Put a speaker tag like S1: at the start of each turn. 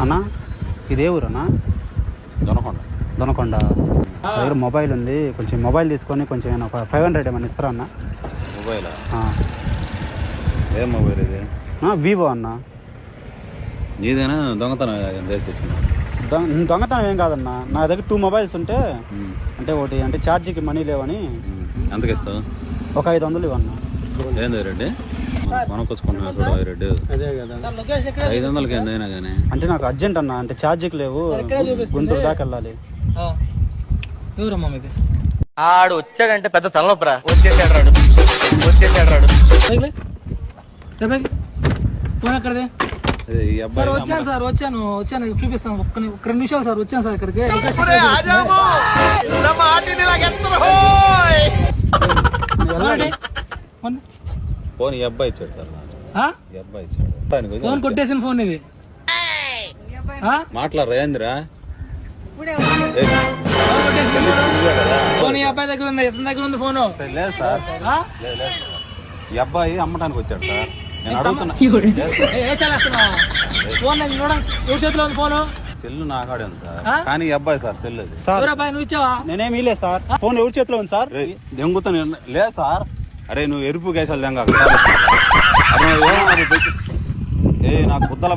S1: అన్నా? ఇదే ఊరన్నా?
S2: దొనకొండ.
S1: దొనకొండ. నా దగ్గర మొబైల్ ఉంది. కొంచెం మొబైల్ తీసుకొని కొంచెం నేను ఒక ఫైవ్ హండ్రెడ్ ఏమైనా ఇస్తారా అన్న?
S2: మొబైలా?
S1: ఆ.
S2: ఏం మొబైల్ ఇది?
S1: ఆ, వివో అన్న.
S2: నీదేనా? దొంగతనం చేసి
S1: దొంగ దొంగతనం ఏం కాదన్న. నా దగ్గర టూ మొబైల్స్ ఉంటే అంటే ఒకటి అంటే ఛార్జీకి మనీ లేవని
S2: ఎంతకి ఇస్తావు
S1: ఒక ఐదు వందలు ఇవ్వన్న.
S2: ఏంది రెడ్డి కొనుక్కొచ్చుకున్నా చూడ రెడ్డి
S1: అదే కదా.
S2: ఐదు వందలకి ఏందైనా కానీ
S1: అంటే నాకు అర్జెంట్ అన్న అంటే ఛార్జీకి లేవు. గుంటూరు దాకా వెళ్ళాలి.
S3: ఎవరమ్మా మీది?
S4: ఆడు వచ్చాడంటే పెద్ద తలనొప్పరా. వచ్చేసాడు రాడు. వచ్చేసాడు రాడు.
S3: ఫోన్ ఎక్కడిది? సార్
S2: అబ్బాయి
S3: వచ్చాను సార్ వచ్చాను వచ్చాను. చూపిస్తాను. ఒక్క ఒక్క రెండు నిమిషాలు సార్ వచ్చాను సార్ ఇక్కడికి. వెళ్ళండి. ఫోన్.
S2: ఈ అబ్బాయి ఇచ్చాడు సార్ నాకు.
S3: ఆ?
S2: ఈ అబ్బాయి ఇచ్చాడు.
S3: ఫోన్ కొట్టేసిన ఫోన్ ఇది. ఆ?
S2: మాట్లాడరా ఏందిరా? ఏయ్,
S3: ఫోన్ కొట్టేసిన ఫోన్.
S2: ఇదే కదా.
S3: ఫోన్ ఈ అబ్బాయి దగ్గర ఉంది ఇతని దగ్గర ఉంది ఫోన్.
S2: సరే, లేదు సార్. లేదు, లేదు. ఈ అబ్బాయి అమ్మటానికి వచ్చాడు సార్. నేను అడుగుతున్నా.
S3: ఫోన్ నాకు చూడండి ఎవరి చేతిలో ఉంది ఫోన్?
S2: సెల్ నాకాడే ఉంది సార్.
S3: ఆ?
S2: కానీ ఈ అబ్బాయి సార్ సెల్ అది.
S1: సార్
S3: ఎవరు అబ్బాయి నువ్వు ఇచ్చావా?
S1: నేనేం లేదు సార్. ఫోన్ ఎవరి చేతిలో ఉంది సార్?
S2: దెంగుతా నేను లేదు సార్. అరే నువ్వు ఎరుపు కేసాలు దెంగ ఏ నాకు బుద్ధల